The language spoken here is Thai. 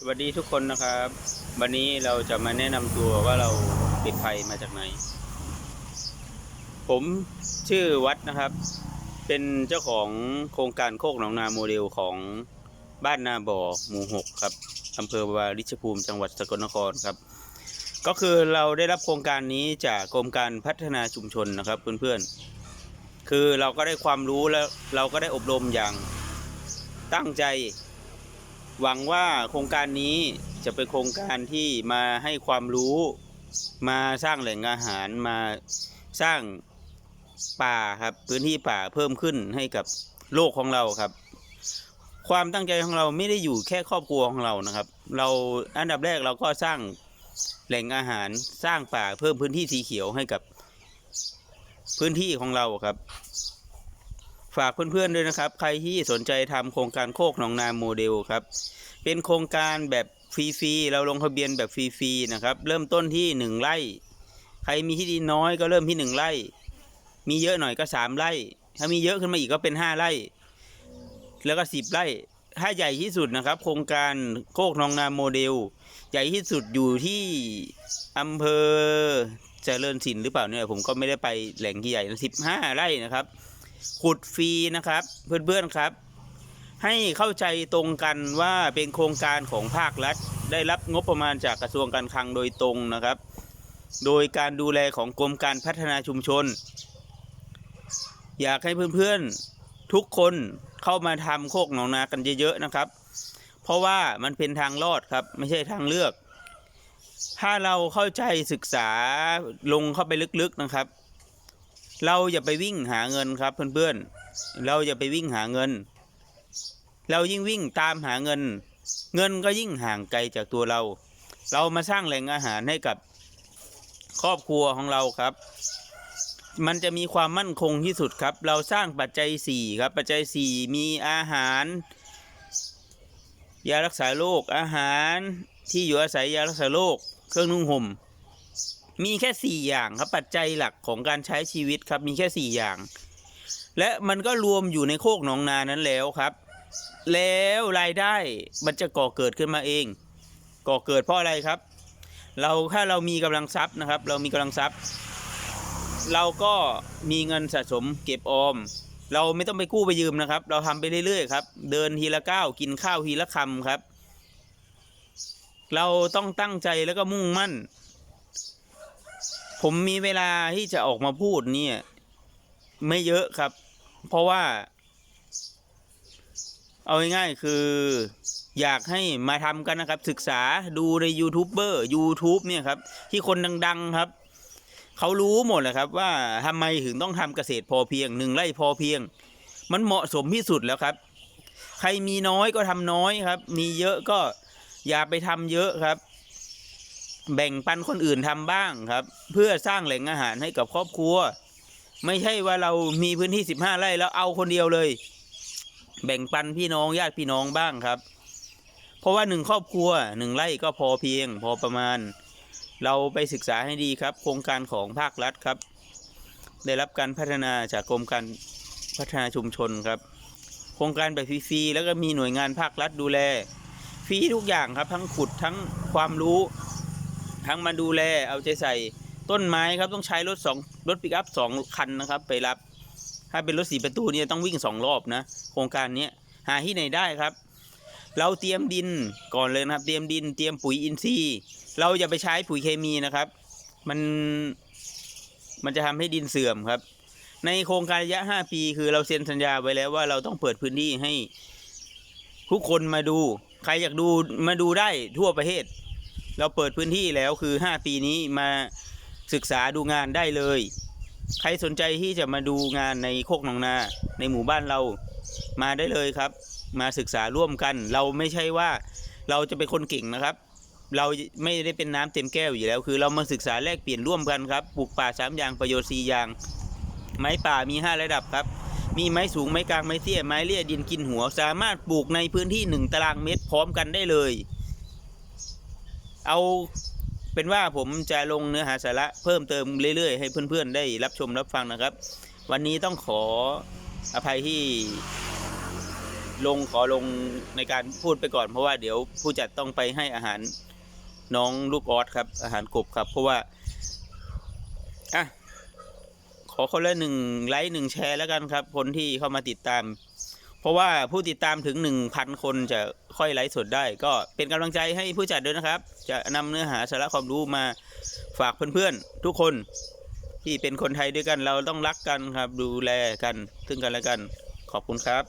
สวัสดีทุกคนนะครับ วันนี้เราจะมาแนะนำตัวว่าเราติดภัยมาจากไหน ผมชื่อวัดนะครับ เป็นเจ้าของโครงการโคกหนองนาโมเดลของบ้านนาบ่อหมู่หกครับอำเภอวาริชภูมิจังหวัดสกลนครครับ ก็คือเราได้รับโครงการนี้จากกรมการพัฒนาชุมชนนะครับเพื่อนๆคือเราก็ได้ความรู้แล้วเราก็ได้อบรมอย่างตั้งใจ หวังว่าโครงการนี้จะเป็นโครงการที่มาให้ความรู้ มาสร้างแหล่งอาหารมาสร้างป่าครับพื้นที่ป่าเพิ่มขึ้นให้กับโลกของเราครับ ความตั้งใจของเราไม่ได้อยู่แค่ครอบครัวของเรานะครับ เราอันดับแรกเราก็สร้างแหล่งอาหารสร้างป่าเพิ่มพื้นที่สีเขียวให้กับพื้นที่ของเราครับ ฝากเพื่อนๆด้วยนะครับ ใครที่สนใจทำโครงการโคกหนองนาโมเดลครับ เป็นโครงการแบบฟรีๆ เราลงทะเบียนแบบฟรีๆ นะครับ เริ่มต้นที่หนึ่งไร่ ใครมีที่ดินน้อยก็เริ่มที่หนึ่งไร่ มีเยอะหน่อยก็สามไร่ ถ้ามีเยอะขึ้นมาอีกก็เป็นห้าไร่ แล้วก็สิบไร่ ถ้าใหญ่ที่สุดนะครับ โครงการโคกหนองนาโมเดล ใหญ่ที่สุดอยู่ที่อำเภอเจริญศิลป์หรือเปล่าเนี่ยผมก็ไม่ได้ไปแหล่งที่ใหญ่สิบห้าไร่นะครับ ขุดฟรีนะครับ เพื่อนๆครับ ให้เข้าใจตรงกันว่าเป็นโครงการของภาครัฐ ได้รับงบประมาณจากกระทรวงการคลังโดยตรงนะครับ โดยการดูแลของกรมการพัฒนาชุมชน อยากให้เพื่อนๆทุกคนเข้ามาทำโคกหนองนากันเยอะๆนะครับ เพราะว่ามันเป็นทางรอดครับไม่ใช่ทางเลือก ถ้าเราเข้าใจศึกษาลงเข้าไปลึกๆนะครับ เราอย่าไปวิ่งหาเงินครับเพื่อนๆ เราอย่าไปวิ่งหาเงิน เรายิ่งวิ่งตามหาเงิน เงินก็ยิ่งห่างไกลจากตัวเรา เรามาสร้างแหล่งอาหารให้กับครอบครัวของเราครับ มันจะมีความมั่นคงที่สุดครับ เราสร้างปัจจัยสี่ครับ ปัจจัยสี่มีอาหาร ยารักษาโรค อาหารที่อยู่อาศัยยารักษาโรค เครื่องนุ่งห่ม มีแค่สี่อย่างครับปัจจัยหลักของการใช้ชีวิตครับมีแค่สี่อย่าง และมันก็รวมอยู่ในโคกหนองนานั้นแล้วครับ แล้วรายได้มันจะก่อเกิดขึ้นมาเอง ก่อเกิดเพราะอะไรครับ เราถ้าเรามีกำลังทรัพย์นะครับ เรามีกำลังทรัพย์ เราก็มีเงินสะสมเก็บออม เราไม่ต้องไปกู้ไปยืมนะครับ เราทำไปเรื่อยๆครับเดินทีละก้าวกินข้าวทีละคำครับ เราต้องตั้งใจแล้วก็มุ่งมั่น ผมมีเวลาที่จะออกมาพูดเนี่ย ไม่เยอะครับ เพราะว่า เอาง่ายๆคือ อยากให้มาทำกันนะครับ ศึกษาดูในยูทูบเบอร์ YouTube เนี่ยครับ ที่คนดัง ๆครับ เขารู้หมดเลยครับ ว่าทำไมถึงต้องทำเกษตรพอเพียงหนึ่งไร่พอเพียง มันเหมาะสมที่สุดแล้วครับ ใครมีน้อยก็ทำน้อยครับ มีเยอะก็อย่าไปทำเยอะครับ แบ่งปันคนอื่นทำบ้างครับ เพื่อสร้างแหล่งอาหารให้กับครอบครัว ไม่ใช่ว่าเรามีพื้นที่สิบห้าไร่แล้วเอาคนเดียวเลย แบ่งปันพี่น้องญาติพี่น้องบ้างครับ เพราะว่าหนึ่งครอบครัวหนึ่งไร่ก็พอเพียง พอประมาณ เราไปศึกษาให้ดีครับ โครงการของภาครัฐครับ ได้รับการพัฒนาจากกรมการพัฒนาชุมชนครับ โครงการแบบฟรีๆแล้วก็มีหน่วยงานภาครัฐดูแลฟรีทุกอย่างครับ ทั้งขุดทั้งความรู้ ทั้งมาดูแลเอาใจใส่ต้นไม้ครับต้องใช้รถสองรถปิกอัพสองคันนะครับ ไปรับ ถ้าเป็นรถสี่ประตูเนี่ยต้องวิ่งสองรอบนะโครงการนี้หาที่ไหนได้ครับ เราเตรียมดินก่อนเลยนะครับ เตรียมดินเตรียมปุ๋ยอินทรีย์เราอย่าไปใช้ปุ๋ยเคมีนะครับ มันมันจะทำให้ดินเสื่อมครับ ในโครงการระยะ 5 ปีคือเราเซ็นสัญญาไว้แล้วว่าเราต้องเปิดพื้นที่ให้ทุกคนมาดู ใครอยากดูมาดูได้ทั่วประเทศ เราเปิดพื้นที่แล้วคือ 5 ปีนี้มาศึกษาดูงานได้เลย ใครสนใจที่จะมาดูงานในโคกหนองนา ในหมู่บ้านเรามาได้เลยครับ มาศึกษาร่วมกัน เราไม่ใช่ว่าเราจะเป็นคนเก่งนะครับ เราไม่ได้เป็นน้ำเต็มแก้วอยู่แล้ว คือ เรามาศึกษาแลกเปลี่ยนร่วมกันครับปลูกป่าสามอย่างประโยชน์สี่อย่าง ไม้ป่ามีห้าระดับครับ มีไม้สูงไม้กลางไม้เตี้ยไม้เลี่ยดินกินหัว สามารถปลูกในพื้นที่หนึ่งตารางเมตรพร้อมกันได้เลย เอาเป็นว่าผมจะลงเนื้อหาสาระเพิ่มเติมเรื่อยๆ ให้เพื่อนๆ ได้รับชมรับฟังนะครับ วันนี้ต้องขออภัยที่ลงขอลงในการพูดไปก่อน เพราะว่าเดี๋ยวผู้จัดต้องไปให้อาหารน้องลูกออสครับ อาหารกบครับ เพราะว่าอะขอคนละหนึ่งไลค์หนึ่งแชร์แล้วกันครับ คนที่เข้ามาติดตาม เพราะว่าผู้ติดตามถึงหนึ่งพันคนจะ ค่อยไลฟ์สดได้ ก็เป็นกำลังใจให้ผู้จัดด้วยนะครับ จะนำเนื้อหาสาระความรู้มาฝากเพื่อนๆ ทุกคนที่เป็นคนไทยด้วยกันเราต้องรักกันครับ ดูแลกันซึ่งกันและกันขอบคุณครับ